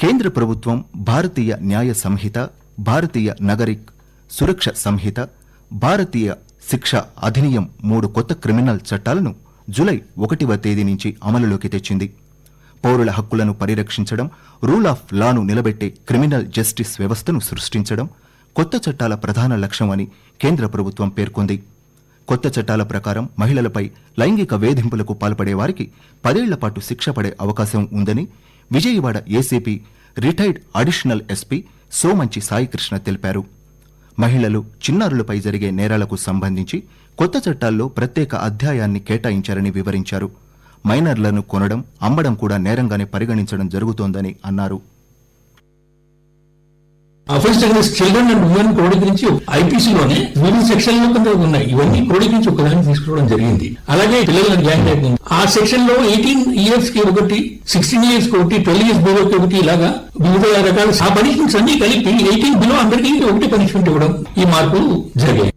కేంద్ర ప్రభుత్వం భారతీయ న్యాయ సంహిత భారతీయ నగరిక్ సురక్ష సంహిత భారతీయ శిక్ష అధినియం మూడు కొత్త క్రిమినల్ చట్టాలను జులై ఒకటివ తేదీ నుంచి అమలులోకి తెచ్చింది. పౌరుల హక్కులను పరిరక్షించడం రూల్ ఆఫ్ లాను నిలబెట్టే క్రిమినల్ జస్టిస్ వ్యవస్థను సృష్టించడం కొత్త చట్టాల ప్రధాన లక్ష్యం అని కేంద్ర ప్రభుత్వం పేర్కొంది. కొత్త చట్టాల ప్రకారం మహిళలపై లైంగిక వేధింపులకు పాల్పడే వారికి పదేళ్ళ పాటు శిక్ష పడే అవకాశం ఉందని Vijayawada ACP retired additional SP Somanchi Saikrishna తెలిపారు. మహిళలు చిన్నారులపై జరిగే నేరాలకు సంబంధించి కొత్త చట్టాల్లో ప్రత్యేక అధ్యాయాన్ని కేటాయించారని వివరించారు. మైనర్లను కొనడం అమ్మడం కూడా నేరంగానే పరిగణించడం జరుగుతోందని అన్నారు. Offence against children and women క్రోడీకరించి గురించి ఐపీసీ లోనే వివిధ సెక్షన్లో ఉన్నాయి. ఇవన్నీ క్రోడీకరించి ఒకదాన్ని తీసుకోవడం జరిగింది. అలాగే పిల్లల గ్యాంగ్ రేప్ ఆ సెక్షన్లో ఎయిటీన్ ఇయర్స్కి ఒకటి సిక్స్టీన్ ఇయర్స్కి ఒకటి ట్వెల్వ్ ఇయర్స్ బిలో కి ఒకటి ఇలాగా వివిధ రకాల ఆ పనిష్మెంట్స్ అన్ని కలిపి ఎయిటీన్ బిలో అందరికీ ఒకటి పనిష్మెంట్ ఇవ్వడం ఈ మార్పులు జరిగాయి.